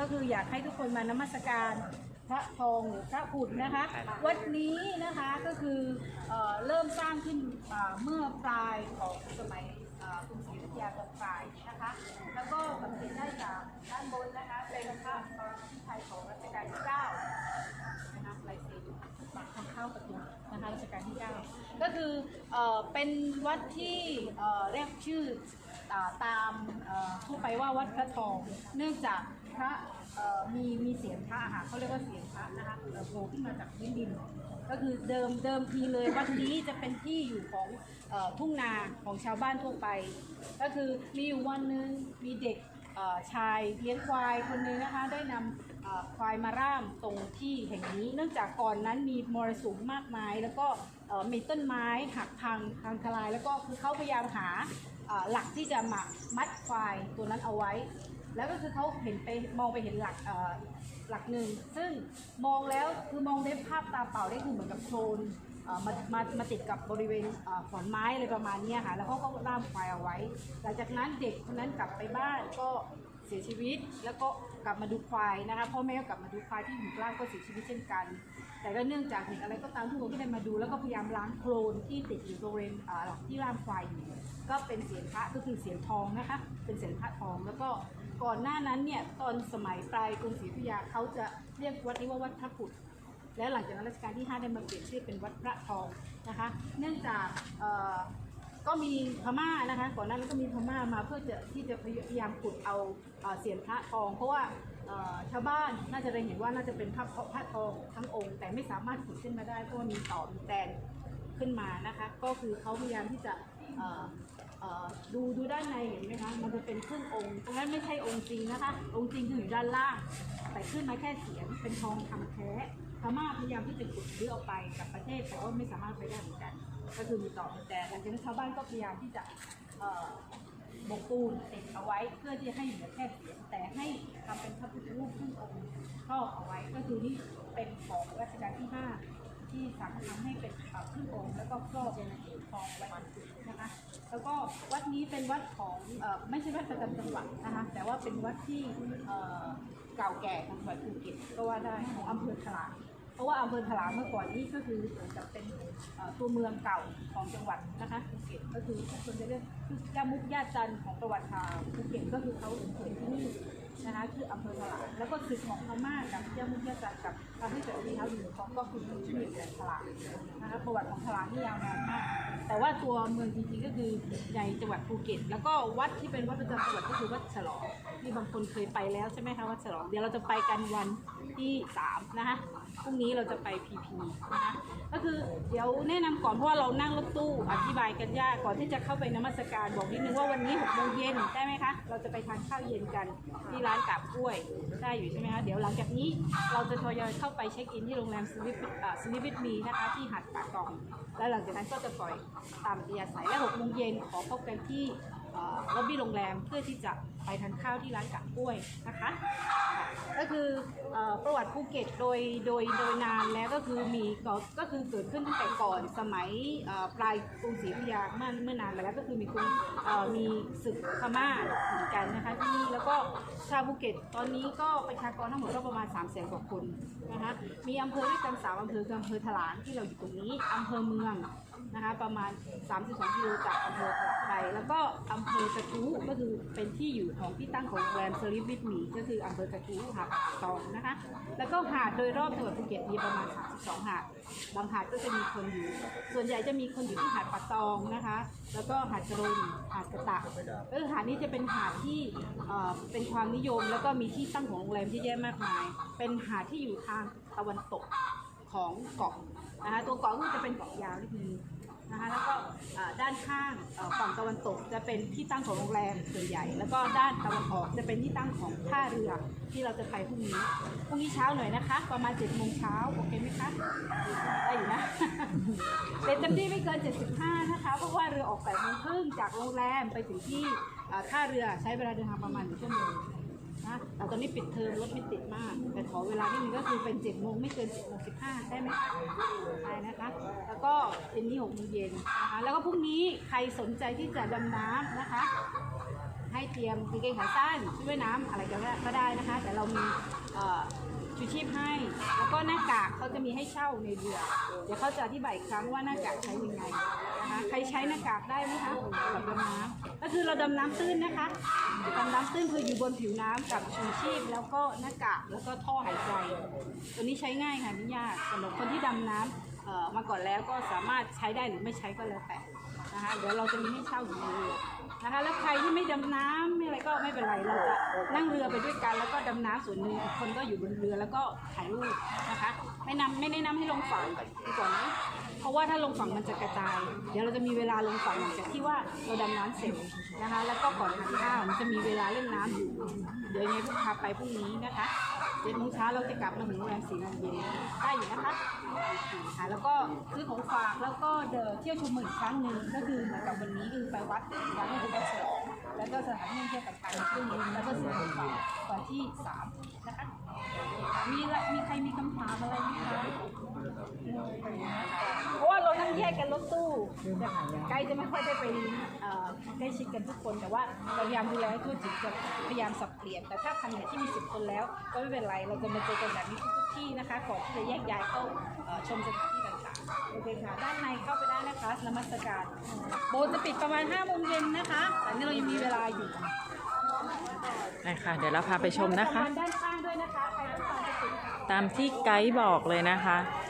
ก็คืออยากให้ทุกคนมานมัสการพระทองหรือพระผุดนะคะ วัดนี้นะคะก็คือเอ่อเริ่มสร้างขึ้นอ่าเมื่อปลายของสมัยอ่ากรุงศรีอยุธยาตอนปลายนะคะ แล้วก็สังเกตได้จากด้านบนนะคะเป็นพระปรมาภิไธยของรัชกาลที่เก้า นะคะลายเซ็นปักทางเข้าประตูนะคะรัชกาลที่ 9 ก็คือเอ่อเป็นวัดที่เอ่อเรียกชื่ออ่า ตามทั่วไปว่าวัดพระทอง เนื่องจากพระมีมีเสียงพระค่ะเขาเรียกว่าเสียงพระนะคะโผล่ขึ้นมาจากพื้นดิน ก็คือเดิมเดิมทีเลยวัดนี้จะเป็นที่อยู่ของทุ่งนาของชาวบ้านทั่วไป ก็คือมีอยู่วันหนึ่งมีเด็กชายเลี้ยงควายคนนึงนะคะได้นำควายมาร่ามตรงที่แห่งนี้ เนื่องจากก่อนนั้นมีมรสุมมากมาย แล้วก็มีต้นไม้หักพังพังทลาย แล้วก็คือเขาพยายามหา หลักที่จะมามัดควายตัวนั้นเอาไว้ แล้วก็คือเขาเห็นไปมองไปเห็นหลักหลักหนึ่งซึ่งมองแล้วคือมองได้ภาพตาเปล่าได้คือเหมือนกับโคลนมามามาติดกับบริเวณขอนไม้อะไรประมาณนี้ค่ะแล้วเขาก็ล่ามควายเอาไว้ หลังจากนั้นเด็กคนนั้นกลับไปบ้านก็เสียชีวิต แล้วก็กลับมาดูควายนะคะพ่อแม่ก็กลับมาดูควายที่อยู่กลางก็เสียชีวิตเช่นกัน แต่ก็เนื่องจากเหตุอะไรก็ตามทุกคนก็ได้มาดู แล้วก็พยายามล้างโคลนที่ติดอยู่บริเวณเอ่อที่ล่ามควายอยู่ก็เป็นเสียงพระก็คือเสียงทองนะคะ เป็นเสียงพระทองแล้วก็ก่อนหน้านั้นเนี่ยตอนสมัยปลายกรุงศรีอยุธยาเขาจะเรียกวัดนี้ว่าวัดพระผุดแล้วหลังจากนั้นรัชกาลที่ 5 ได้มาเปลี่ยนชื่อเป็นวัดพระทองนะคะ เนื่องจากก็มีพม่านะคะ ก่อนหน้านั้นก็มีพม่ามาเพื่อจะที่จะพยายามขุดเอาเสียนพระทอง เพราะว่า ชาวบ้านน่าจะได้เห็นว่าน่าจะเป็นพระพระทองทั้งองค์ แต่ไม่สามารถขุดขึ้นมาได้เพราะมีต่อมีแตนขึ้นมานะคะ ก็คือเขาพยายามที่จะดูดูด้านในเห็นไหมคะมันจะเป็นครึ่งองค์ตรงนั้นไม่ใช่องค์จริงนะคะ องค์จริงคืออยู่ด้านล่าง แต่ขึ้นมาแค่เสียงเป็นทองคำแท้พม่าพยายามที่จะขุดรื้อออกไปกับประเทศแต่ว่าไม่สามารถไปได้เหมือนกัน ก็คือมีต่อมีแต่หลังจากนั้นชาวบ้านก็พยายามที่จะ เอ่อบกปูนติดเอาไว้เพื่อที่ให้เหลือแค่เสียงแต่ให้ทำเป็นพระพุทธรูปครึ่งองค์ครอบเอาไว้ก็คือนี่เป็นของรัชกาลที่ห้าที่สั่งทำให้เป็นเอ่อครึ่งองค์แล้วก็ครอบทองไว้นะคะ แล้วก็วัดนี้เป็นวัดของเอ่อไม่ใช่วัดประจำจังหวัดนะคะแต่ว่าเป็นวัดที่เอ่อเก่าแก่ของจังหวัดภูเก็ตก็ว่าได้ของอำเภอถลาง ราะว่าอำเภอถลางเมื่อก่อนนี้ก็คือเหมือนกับเป็นตัวเมืองเก่าของจังหวัดนะคะภูเก็ตก็คือทุกคนจะเรียกคือย่ามุกย่าจันทร์ของประวัติศาสตร์ภูเก็ตก็คือเขาเกิดที่นี่ นะคะคืออำเภอถลางแล้วก็ศึกของพม่ากับย่ามุกย่าจันทร์กับทำให้เกิดที่เท้าอยู่ของก็คือที่นี่ของถลางนะคะประวัติของถลางนี่ยาวนานมากแต่ว่าตัวเมืองจริงๆก็คือในจังหวัดภูเก็ต แล้วก็วัดที่เป็นวัดประจำจังหวัดก็คือวัดฉลองที่บางคนเคยไปแล้วใช่ไหมคะวัดฉลองเดี๋ยวเราจะไปกันวันที่3นะคะพรุ่งนี้เราจะไปพีพีนะคะก็คือเดี๋ยวแนะนำก่อนเพราะว่าเรานั่งรถตู้อธิบายกันยากก่อนที่จะเข้าไปนมัสการบอกนิดนึงว่าวันนี้6โมงเย็นได้ไหมคะเราจะไปทานข้าวเย็นกันที่ร้านร้านกาบกล้วยได้อยู่ใช่ไหมคะเดี๋ยวหลังจากนี้เราจะทยอยเข้าไปเช็คอินที่โรงแรมสลิปสลิปวิทมีนะคะที่หาดป่ากองแล้วหลังจากนั้นก็จะปล่อยตามอัธยายและหกโมงเย็นขอพบกันที่ล็อบบี้โรงแรมเพื่อที่จะไปทานข้าวที่ร้านกาบกล้วยนะคะ คือเอ่อประวัติภูเก็ตโดยโดยโดยนานแล้วก็คือมีก็ก็คือเกิดขึ้นตั้งแต่ก่อนสมัยเอ่อปลายกรุงศรีอยุธยาเมื่อเมื่อนานมาแล้วก็คือมีกรุงเอ่อมีศึกพม่าเหมือนกันนะคะที่นี่แล้วก็ชาวภูเก็ตตอนนี้ก็ประชากรทั้งหมดก็ประมาณ3 0 0 0 0 0กว่าคนนะคะมีอำเภอด้วยกันสามอำเภอคืออำเภอถลางที่เราอยู่ตรงนี้อำเภอเมือง นะคะประมาณ 32กิโลจากอำเภอถลางไปแล้วก็อำเภอกระทู้ก็คือเป็นที่อยู่ของที่ตั้งของโรงแรมสลิปวิทมีก็คืออำเภอกระทู้หาดตองนะคะ แล้วก็หาดโดยรอบจังหวัดภูเก็ตมีประมาณ 32 หาดบางหาดก็จะมีคนอยู่ ส่วนใหญ่จะมีคนอยู่ที่หาดป่าตองนะคะ แล้วก็หาดกระโดนหาดกระตะเออหาดนี้จะเป็นหาดที่เอ่อเป็นความนิยม แล้วก็มีที่ตั้งของโรงแรมที่แยะมากมาย เป็นหาดที่อยู่ทางตะวันตกของเกาะนะคะตัวเกาะก็จะเป็นเกาะยาวนิดนึง นะคะแล้วก็ด้านข้างฝั่งตะวันตกจะเป็นที่ตั้งของโรงแรมส่วนใหญ่ แล้วก็ด้านตะวันออกจะเป็นที่ตั้งของท่าเรือที่เราจะไปพรุ่งนี้พรุ่งนี้เช้าหน่อยนะคะ ประมาณ7จ็ดโมงเช้าโอเคไหมคะได้อยู่นะเป็นเต็มที่ไม่เกิน 75 นะคะ เพราะว่าเรือออก8โมงครึ่งจากโรงแรมไปถึงที่ท่าเรือใช้เวลาเดินทางประมาณหนึ่งชั่วโมง นะแต่ตอนนี้ปิดเทอมรถไม่ติดมาก แต่ขอเวลาที่นี่ก็คือเป็น7จ็ดโมงไม่เกิน7จ็ดโมงสิบห้าได้ไหมคะได้นะคะ แล้วก็เย็นนี้หกโมงเย็นนะคะแล้วก็พรุ่งนี้ใครสนใจที่จะดำน้ำนะคะ ให้เตรียมกางเกงขาสั้นชุดว่ายน้ำอะไรก็ได้ก็ได้นะคะ แต่เรามีเอ่อ ชูชีพให้ แล้วก็หน้ากากเขาจะมีให้เช่าในเรือ เดี๋ยวเขาจะอธิบายอีกครั้งว่าหน้ากากใช้ยังไงนะคะใครใช้หน้ากากได้ไหมคะกับดำน้ำก็คือเราดำน้ำตื้นนะคะดำน้ำตื้นคืออยู่บนผิวน้ำกับชูชีพ แล้วก็หน้ากากแล้วก็ท่อหายใจ ตัวนี้ใช้ง่ายค่ะไม่ยากสำหรับคนที่ดำน้ำเอ่อมาก่อนแล้วก็สามารถใช้ได้หรือไม่ใช้ก็แล้วแต่ นะคะเดี๋ยวเราจะมีให้เช่าอยู่ในเรือนะคะ แล้วใครที่ไม่ดำน้ำไม่อะไรก็ไม่เป็นไรเราจะนั่งเรือไปด้วยกัน แล้วก็ดำน้ำส่วนหนึ่งคนก็อยู่บนเรือแล้วก็ถ่ายรูปนะคะ ไม่นำไม่แนะนำให้ลงฝั่งดีกว่านะ เพราะว่าถ้าลงฝั่งมันจะกระจาย เดี๋ยวเราจะมีเวลาลงฝั่งหลังจากที่ว่าเราดำน้ำเสร็จนะคะ แล้วก็ก่อนทานข้าวมันจะมีเวลาเล่นน้ำอยู่ เดี๋ยวยังไงพวกพาไปพรุ่งนี้นะคะเจ็ดโมงเช้าเราจะกลับมาถึงโรงแรมสี่โมงเย็นได้อยู่นะคะค่ะแล้วก็ซื้อของฝากแล้วก็เดินเที่ยวชมเมืองอีกครั้งหนึ่งก็คือเหมือนกับวันนี้คือไปวัดวัดหลวงพ่อฉลองแล้วก็สถานที่เที่ยวต่างๆในช่วงนี้แล้วก็ซื้อของฝากวันที่สามนะคะมีละมีใครมีคำถามอะไรไหมคะ กกันรถตู้ไกด์จะไม่ค่อยได้ไปเอ่อใกล้ชิดกันทุกคนแต่ว่าเราพยายามดูแลให้ทั่วถึงจะพยายามสับเปลี่ยนแต่ถ้าคันไหนที่มีสิบคนแล้ว ก็ไม่เป็นไรเราจะมาเจอกันแบบนี้ทุกๆที่นะคะก่อนที่จะแยกย้ายเข้าเอ่อชมสถานที่ต่างๆโอเคค่ะด้านในเข้าไปได้นะคะนมัสการโบสถ์จะปิดประมาณ5โมงเย็นนะคะแต่นี่เรายังมีเวลาอยู่ได้ค่ะเดี๋ยวเราพาไปชมนะคะ ด้านข้างด้วยนะคะใครต้องการจะติดตามที่ไกด์บอกเลยนะคะค